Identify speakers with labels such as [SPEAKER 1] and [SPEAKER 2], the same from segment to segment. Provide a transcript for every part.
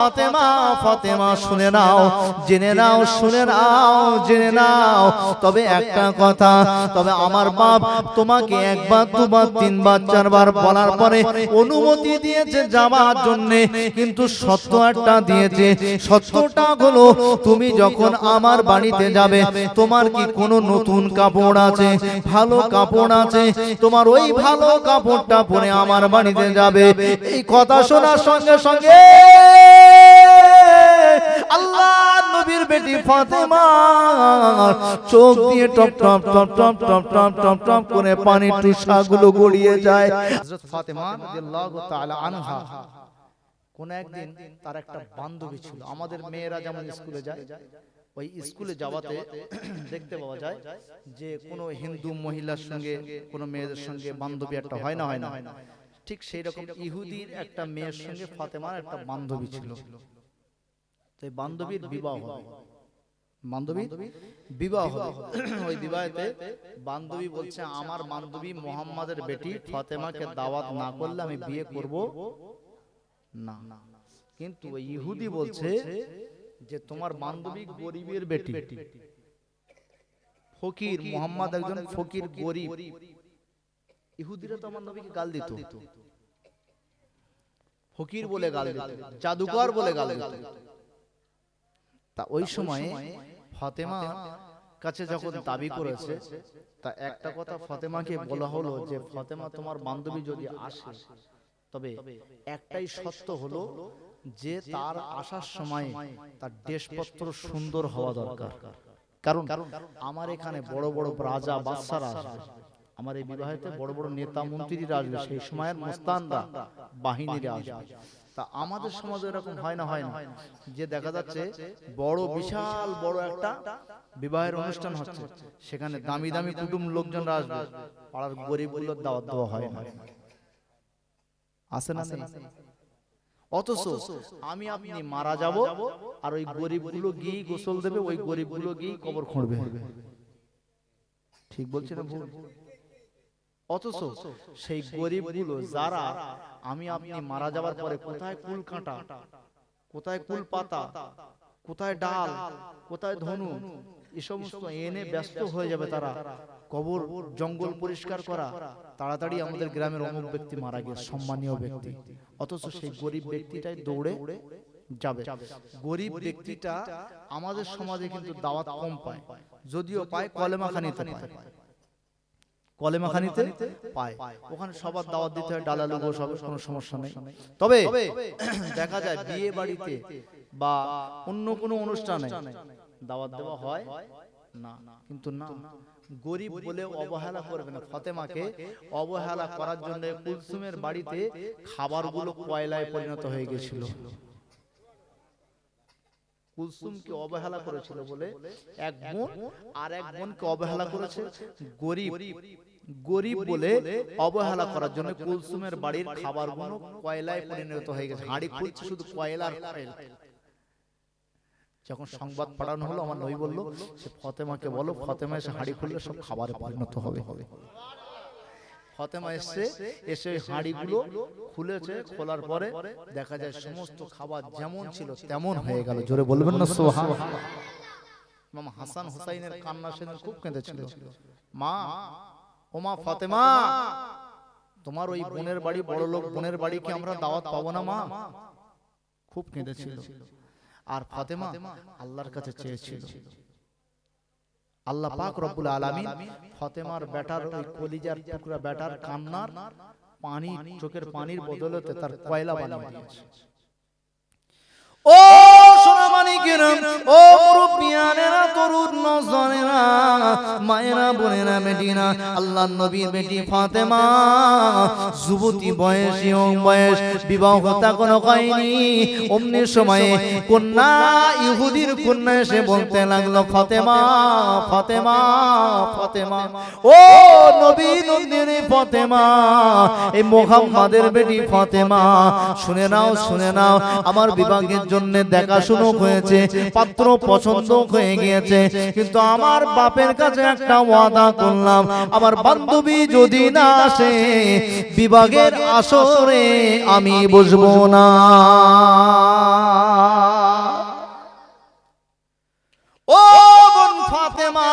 [SPEAKER 1] ফাতেমা শুনে নাও, জেনে নাও, শুনে নাও, জেনে নাও। তবে একটা কথা, তবে আমার বাপ তোমাকে একবার, দুবার, তিনবার, চারবার বলার পরে অনুমতি দিয়েছে যাওয়ার জন্য, কিন্তু সত্য একটা দিয়েছে। সত্যটা হলো, তুমি যখন আমার বাড়িতে যাবে, তোমার কি কোনো নতুন কাপড় আছে? ভালো কাপড় আছে? তোমার ওই ভালো কাপড়টা পরে আমার বাড়িতে যাবে। এই কথা শোনার সঙ্গে সঙ্গে চোখ দিয়ে টপ টপ টপ টপ টপ টপ টপ টপ করে পানির গড়িয়ে যায়। হযরত ফাতেমা রাদিয়াল্লাহু তাআলা আনহা, কোন একদিন তার একটা বান্ধবী ছিল, আমাদের মেয়েরা যেমন স্কুলে যায়, ওই স্কুলে যাওয়াতে দেখতে পাওয়া যায় যে কোনো হিন্দু মহিলার সঙ্গে, কোনো মেয়েদের সঙ্গে বান্ধবী একটা হয় না হয় না। ঠিক সেই রকম ইহুদির একটা মেয়ের সঙ্গে ফাতেমার একটা বান্ধবী ছিল। তো বান্ধবীর বিবাহ হবে। বান্ধবী? বিবাহ হবে। ওই বিবাহেতে বান্ধবী বলছে আমার বান্ধবী মোহাম্মদের বেটি ফাতেমাকে দাওয়াত না করলে আমি বিয়ে করব? না। কিন্তু ওই ইহুদি বলছে যে তোমার বান্ধবী গরিবের বেটি। ফকির মোহাম্মদ একজন ফকির গরিব। ইহুদিরা তো আমার নবীকে গাল দিত। ফকির বলে গাল দিত। জাদুকর বলে গাল দিত। তা ওই সময়ে ফাতেমা কাছে যখন দাবি করেছে তা একটা কথা ফাতেমাকে বলা হলো যে ফাতেমা তোমার বান্ধবী যদি আসে তবে একটাই সত্য হলো যে তার আসার সময় তার দেশপত্র সুন্দর হওয়া দরকার। কারণ আমার এখানে বড় বড় রাজা বাদশারা আসবে আমার এই বিবাহেতে বড় বড় নেতা মন্ত্রীরা আসবে। সেই সময়ের মুস্তানরা বাহিনীরা আসবে। তা আমাদের সমাজে এরকম হয় না হয় না যে দেখা যাচ্ছে বড় বিশাল বড় একটা বিবাহের অনুষ্ঠান হচ্ছে। সেখানে দামি দামি কুটুম লোকজনরা আসবে। পাড়ার গরিবগুলোর দাওয়াত দেওয়া হয় না। আসে না অথচ আমি আপনি মারা যাব আর ওই গরিব গরিবগুলো গিয়ে গোসল দেবে ওই গরিব গরিবগুলো গিয়ে কবর খুঁড়বে। ঠিক বলছি না ভুল। অথচ সেই গরিব গরিবগুলো যারা আমি আপনি মারা যাবার পরে কোথায় কুল কাঁটা? কোথায় কুল পাতা? কোথায় ডাল? কোথায় ধনু এই সমস্ত এনে ব্যস্ত হয়ে যাবে তারা। কবর জঙ্গল পরিষ্কার করা। তাড়াতাড়ি আমাদের গ্রামের অমুক ব্যক্তি মারা গেছে সম্মানীয় ব্যক্তি। অথচ সেই গরিব ব্যক্তিটাই দৌড়ে যাবে। গরিব ব্যক্তিটা আমাদের সমাজে কিন্তু দাওয়াত কম পায়। যদিও পায় কলেমা খানিতে পায়। কলেমা খানিতে পায়। ওখানে সবার দাওয়াত দিতে হয় ডালালু গোস হবে কোনো সমস্যা নেই। তবে দেখা যায় বিয়ে বাড়িতে বা অন্য কোনো অনুষ্ঠানে দাওয়াত দেওয়া হয় না। কিন্তু না গরিব বলে অবহেলা করবে না। ফাতেমাকে অবহেলা করার জন্য কুলসুমের বাড়িতে খাবারগুলো কয়লায় পরিণত হয়ে গেছিল। কুলসুমকে অবহেলা করেছিল বলে এক বোন আর এক বোনকে অবহেলা করেছে গরিব। গরিব। বলে অবহেলা করার জন্য কুলসুমের বাড়ির খাবারগুলো কয়লায় পরিণত হয়ে গেছে। হাঁড়ি খুলছে শুধু কয়লার কয়লা যখন সংবাদ পাঠানো হলো আমার নবী বলল সে ফতেমাকে বলো ফতেমা এসে হাঁড়ি খুললে সব খাবারে পরিণত হবে। ফতেমা এসে এসে হাঁড়িগুলো খুলেছে খোলার পরে দেখা যায় সমস্ত খাবার যেমন ছিল তেমন হয়ে গেল। জোরে বলবেন না? সোহান মামা হাসান হুসাইনের কান্না সেদিন খুব কেঁদেছিল। মা ও মা ফাতেমা! তোমার ওই বোনের বাড়ি বড় লোক বোনের বাড়ি কি আমরা দাওয়াত পাবো না মা? খুব কেঁদেছিল। আর ফাতেমা আল্লাহর কাছে চেয়েছিল। আল্লাহ পাক রব্বুল আলামিন ফাতেমার ব্যাটার ওই কলিজার টুকরা ব্যাটার কান্নার পানি চোখের পানির বদলতে তার কয়লা বানিয়ে দিয়েছে। ও সোনামানিকেরা ও মুরব্বিয়ানেরা তরুণ নজনেরা মায়েরা, বোনেরা বেটিনা আল্লাহ নবীর বেটি ফাতেমা, যুবতী বয়স বিবাহ কোনো অমনি সময়ে কন্যা, ইহুদির কন্যা এসে বলতে লাগল, ফাতেমা ফাতেমা ফাতেমা। ও নবী নন্দিনী ফাতেমা, এই মোহাম্মদের বেটি ফাতেমা, শুনে নাও শুনে নাও, আমার বিভাগের জন্য দেখাশুনো হয়েছে পাত্র পছন্দ হয়ে গিয়েছে। কিন্তু আমার বাপের কাছে একটা ওয়াদা করলাম, আমার বান্ধবী যদি না আসে, বিভাগের আসরে আমি বসবো না। ও বোন ফাতেমা!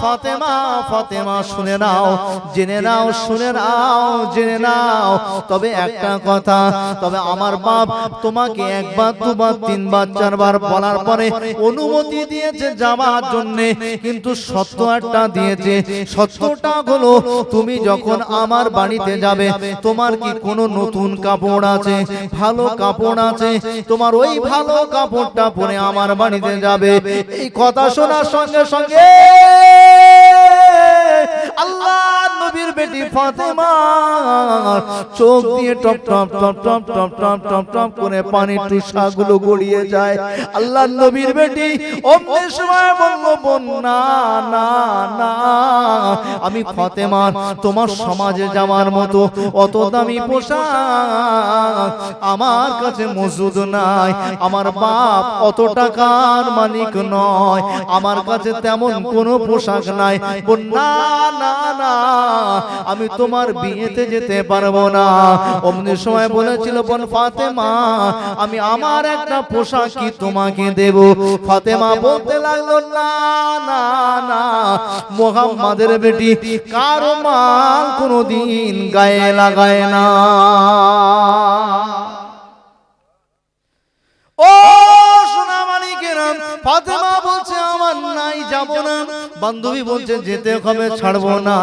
[SPEAKER 1] ফাতেমা ফাতেমা শুনে নাও জেনে নাও শুনে নাও জেনে নাও। তবে একটা কথা তবে আমার বাপ তোমাকে একবার দুবার তিনবার চারবার বলার পরে অনুমতি দিয়েছে যাওয়ার জন্য কিন্তু সত্য একটা দিয়েছে সত্যটা হলো তুমি যখন আমার বাড়িতে যাবে তোমার কি কোনো নতুন কাপড় আছে ভালো কাপড় আছে তোমার ওই ভালো কাপড়টা পরে আমার বাড়িতে যাবে। এই কথা শোনার সঙ্গে সঙ্গে নবীর বেটি ফাতেমা চোখ দিয়ে টপ টপ টপ টপ টপ টপ টপ টপ করে পানির টুসাগুলো গড়িয়ে যায়। আল্লাহ নবীর বেটি, অমনি সময় বলল বোন না না, আমি ফাতেমা, তোমার সমাজে যাওয়ার মতো অত দামি পোশাক আমার কাছে মজুদ নাই। আমার বাপ অত টাকার মালিক নয়, আমার কাছে তেমন কোনো পোশাক নাই। বোন না না না আমি তোমার বিয়েতে যেতে পারব না। অমনি সময় বলেছিল বোন ফাতেমা আমি আমার একটা পোশাক কি তোমাকে দেব? ফাতেমা বলতে লাগল না না না মোহাম্মদের বেটি কারও মাল কোনোদিন গায়ে লাগায় না। ও ফাতেমা বলছে, আমার নাই, যাব না। বান্ধবী বলছে, যেতে হবে, ছাড়বো না।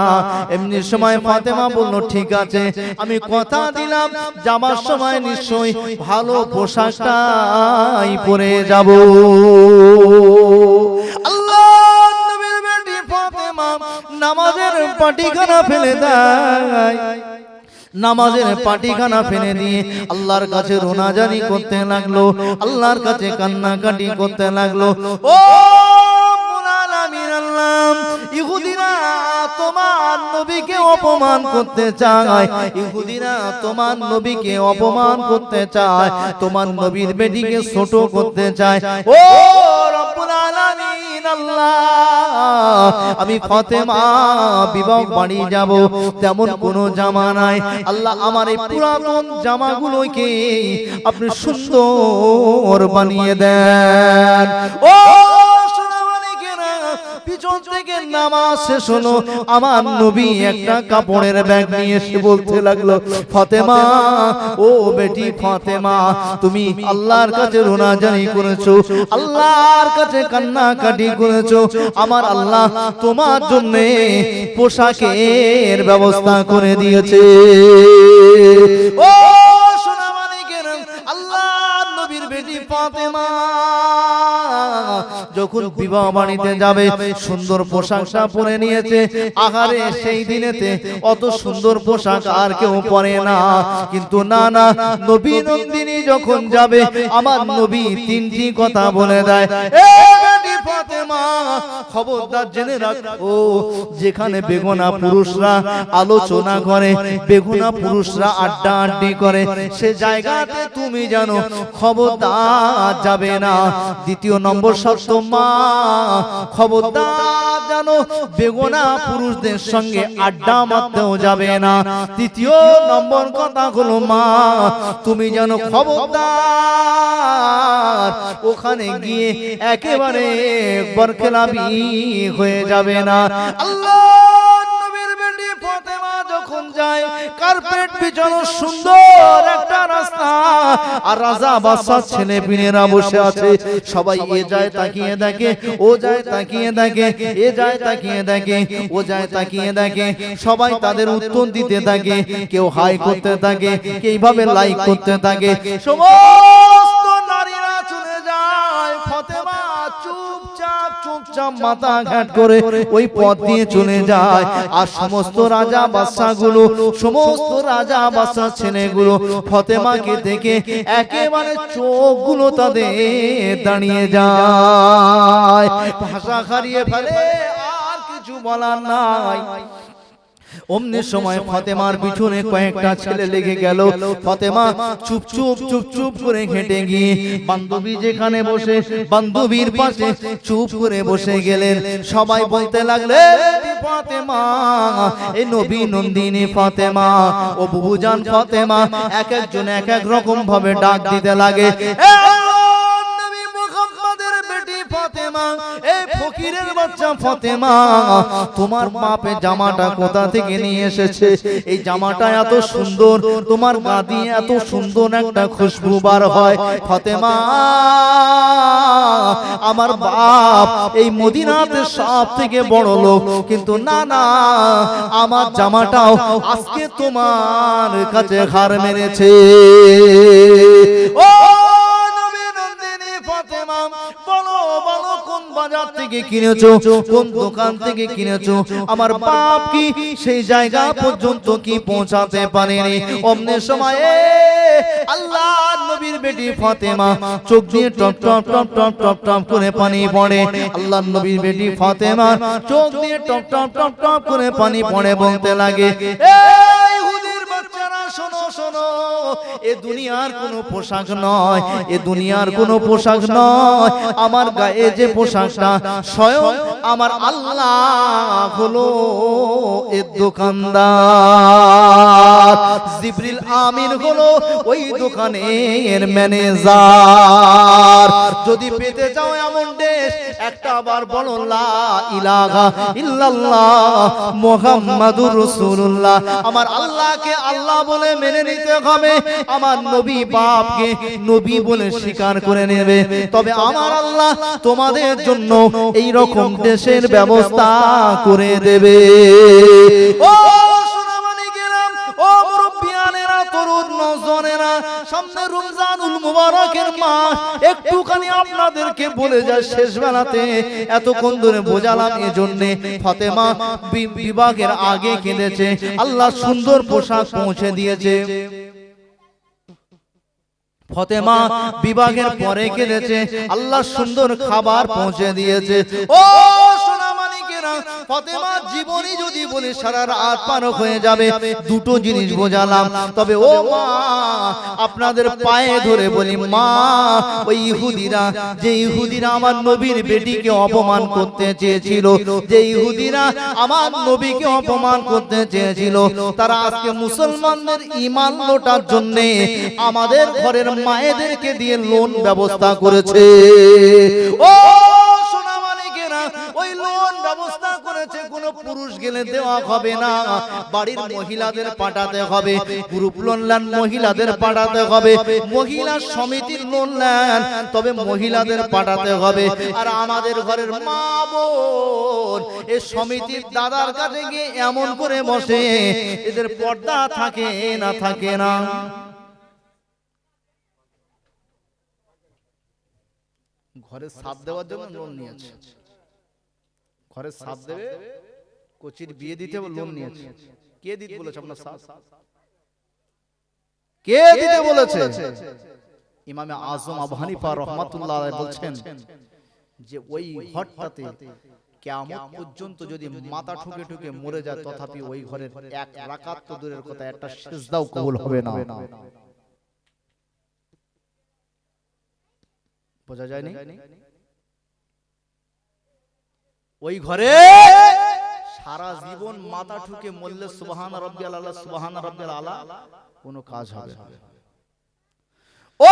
[SPEAKER 1] এমনি সময় ফাতেমা বলল, ঠিক আছে, আমি কথা দিলাম। যাবার সময় নিশ্চয়ই ভালো পোশাকটাই পরে যাব। নামাজের পাটিখানা ফেলে দেয়। নামাজের পাটিখানা ফেলে দিয়ে আল্লাহর কাছে রোনাজানি করতে লাগল আল্লাহর কাছে কান্নাকাটি করতে লাগল। ও ইহুদিরা তোমার নবীকে অপমান করতে চায় ইহুদিরা তোমার নবীকে অপমান করতে চায় তোমার নবীর বেটিকে ছোট করতে চায়। ও আমি ফতেমা বিবাহ বাড়ি যাব। তেমন কোনো জামা নাই। আল্লাহ আমার এই পুরাতন জামাগুলোকে আপনি সুন্দর বানিয়ে দেন। ও পিছন থেকে নামাজ শেষ আমার নবী একটা কাপড়ের ব্যাগ নিয়ে এসে বলতে লাগল ফাতেমা ও বেটি ফাতেমা তুমি আল্লাহর কাছে রোনাজানি করেছ আল্লাহর কাছে কান্নাকাটি করেছ আমার আল্লাহ তোমার জন্য পোশাকের ব্যবস্থা করে দিয়েছে। ও সোনামানিকেরা, আল্লাহর নবীর বেটি ফাতেমা যখন বিবাহ বাড়িতে যাবে সুন্দর পোশাকটা পরে নিয়েছে আহারে সেই দিনেতে অত সুন্দর পোশাক আর কেউ পরে না কিন্তু না না নবী নন্দিনী যখন যাবে আমার নবী তিনটি কথা বলে দেয় ফাতেমা খবরদার জেনে রাখো যেখানে বেগুনা পুরুষরা আলোচনা করে বেগুনা পুরুষরা আড্ডা আড্ডি করে সে জায়গাতে তুমি জানো খবরদার যাবে না। দ্বিতীয় নম্বর শর্ত মা খবরদার জানো বেগুনা পুরুষদের সঙ্গে আড্ডা মারতেও যাবে না। তৃতীয় নম্বর কথা হলো মা তুমি জানো খবরদার ওখানে গিয়ে একেবারে বরখেলাপি হয়ে যাবে না। সবাই তাকিয়ে দেখে, ও যায় তাকিয়ে দেখে, এ যায় তাকিয়ে দেখে, ও যায় তাকিয়ে দেখে। সবাই তাদের উত্তর দিতে থাকে, কেউ হাই করতে থাকে, কেউ এইভাবে লাইক করতে থাকে। সমস্ত চুপচাপ মাথা ঘাট করে ওই পথ দিয়ে চলে যায়। আর সমস্ত রাজা বাদশা গুলো সমস্ত রাজা বাদশা ছেলেগুলো ফতেমাকে দেখে একেবারে চোখগুলো তাদের দাঁড়িয়ে যায়। ভাষা হারিয়ে ফেলে, আর কিছু বলার নাই। অমনি সময় ফতেমার পিছনে কয়েকটা ছেলে লেগে গেল। ফতেমা চুপ চুপ চুপ চুপ করে হেঁটে গিয়ে বান্ধবী যেখানে বসে বান্ধবীর পাশে চুপ করে বসে গেলেন। সবাই বলতে লাগলে ফতেমা এই নবী নন্দিনী ফতেমা ও বুবুজান ফতেমা এক একজন এক এক রকম ভাবে ডাক দিতে লাগে এ নবী মুহাম্মাদের বেটি ফাতেমা ফকিরের বাচ্চা ফাতেমা, তোমার বাপে জামাটা কোথা থেকে নিয়ে এসেছে? এই জামাটা এত সুন্দর, তোমার গা দিয়ে এত সুন্দর একটা খুশবু বার হয়। ফতেমা, আমার বাপ এই মদিনাতে সব থেকে বড় লোক। কিন্তু না না, আমার জামাটাও আজকে তোমার কাছে হার মেরেছে। ও বাজার থেকে কিনেছো কোন দোকান থেকে কিনেছো আমার বাপ কি সেই জায়গা পর্যন্ত কি পৌঁছাতে পারেনি? অমনে সময়ে আল্লাহ নবীর বেটি ফাতেমা চোখ দিয়ে টপ টপ টপ টপ টপ টপ করে পানি পড়ে। আল্লাহ নবীর বেটি ফাতেমা চোখ দিয়ে টপ টপ টপ টপ করে পানি পড়ে বলতে লাগে। এই এ দুনিয়ার কোনো পোশাক নয় এ দুনিয়ার কোনো পোশাক নয়। আমার গায়ে যে পোশাকটা স্বয়ং আমার আল্লাহ হলো এ দোকানদার। জিবরিল আমিন হলো ওই দোকানের ম্যানেজার। যদি পেতে চাও এমন দেশ একটা বার বলো লা ইলাহা ইল্লাল্লাহ মুহাম্মাদুর রাসূলুল্লাহ। আমার আল্লাহকে আল্লাহ বলে মেনে নিতে হবে। আমার নবী বাপকে নবী বলে স্বীকার করে নেবে। তবে আমার আল্লাহ তোমাদের জন্য এই রকম দেশের ব্যবস্থা করে দেবে। ও এতক্ষণ ধরে ফাতেমা বিভাগের আগে আল্লাহ সুন্দর পোশাক পৌঁছে দিয়েছে। ফতেমা বিভাগের পরে কেঁদেছে আল্লাহ সুন্দর খাবার পৌঁছে দিয়েছে। ও সোনামানিকেরা ফতেমা জীবনী যদি বলি সারা রাত পার হয়ে যাবে দুটো জিনিস বোঝালাম। তবে ও মা আপনাদের পায়ে ধরে বলি মা ওই ইহুদিরা যে ইহুদিরা আমার নবীর বেটিকে অপমান করতে চেয়েছিল যে ইহুদিরা আমার নবীকে অপমান করতে চেয়েছিল। তারা আজকে মুসলমানদের ইমান লোটার জন্য আমাদের ঘরের মায়েদেরকে দিয়ে লোন ব্যবস্থা করেছে। ও ব্যবস্থা করেছে, কোনো পুরুষ গেলে দেওয়া হবে না। বাড়ির মহিলাদের পাঠাতে হবে গ্রুপ লোন নেন, মহিলাদের পাঠাতে হবে, মহিলা সমিতির লোন নেন, তবে মহিলাদের পাঠাতে হবে। আর আমাদের ঘরের মা বোন এই সমিতির দাদার কাছে গিয়ে এমন করে বসে, এদের পর্দা থাকে না থাকে না। ঘরে সাপ দেওয়ার জন্য লোন নিয়েছে। ঘরে সাপ দেবে কোচির বিয়ে দিতে লোন নিয়েছে। কে দিতে বলেছে আপনার সাপ? কে দিতে বলেছে? ইমামে আজম আবু হানিফা রহমাতুল্লাহ বলছেন যে ওই ঘরটাতে কিয়ামত পর্যন্ত যদি মাথা ঠুকে ঠুকে মরে যায় তথাপি ওই ঘরের এক রাকাত তো দূরের কথা একটা সিজদাও কবুল হবে না। বোঝা যায়নি? ওই ঘরে সারা জীবন মাথা ঠুকে মরলে সুবাহান রব্বিয়াল আল্লাহ সুবাহান রব্বিয়াল আলা, কোনো কাজ হবে। ও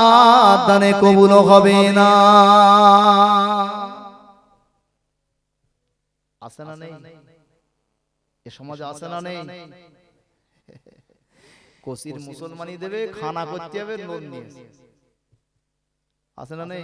[SPEAKER 1] দানে কবুল হবে না। আছে না নেই? এ সমাজে আছে না নেই? কসির মুসলমানি দেবে, খানা করতে হবে লোন নিয়ে আছে না নেই?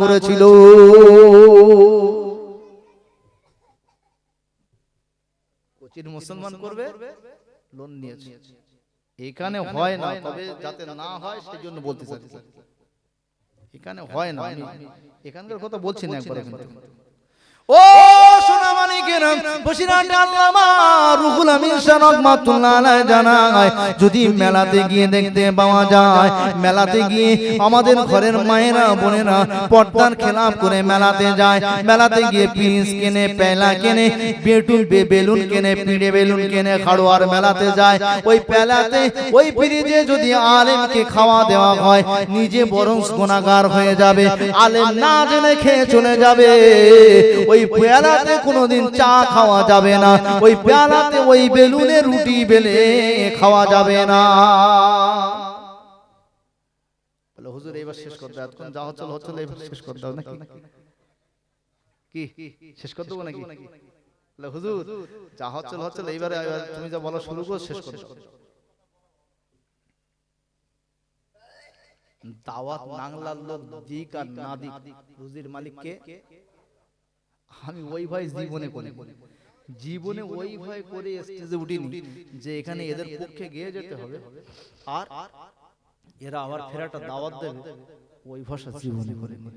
[SPEAKER 1] করেছিল। কোচির মুসলমান করবে লোন নিয়েছে। এখানে হয় না তবে যাতে না হয় সেই জন্য বলতে চাচ্ছি এখানে হয় না এখানকার কথা বলছি না একবার কিন্তু ও যদি মেলাতে গিয়ে দেখতে পাওয়া যায়, মেলাতে গিয়ে আমাদের ঘরের মায়েরা, বোনেরা খেলাপ করে মেলাতে যায়, মেলাতে গিয়ে পিস কেনে, পেলা কেনে বেলুন কেনে, পিড়ে বেলুন কেনে, খাড়োয়ার মেলাতে যায়, ওই পেলাতে, ওই ফ্রিজে যদি আলেমকে খাওয়া দেওয়া হয়, নিজে বরং হয়ে যাবে, আলেম না জেনে খেয়ে চলে যাবে, ওই পেয়ালাতে কোনোদিন চা খাওয়া যাবে না। ওই পেয়ালাতে ওই বেলুনে রুটি বেলে খাওয়া যাবে না। দাওয়াত নাংলার লোক দিক আর না দিক রুজির মালিককে আমি ওই ভয় জীবনে কোনে জীবনে ওই ভয় করে স্টেজে উঠিনি যে এখানে এদের পক্ষে গিয়ে যেতে হবে। আর এরা আবার ফেরাটা দাওয়াত দেবে। ওই ভাষা জীবনে করিনি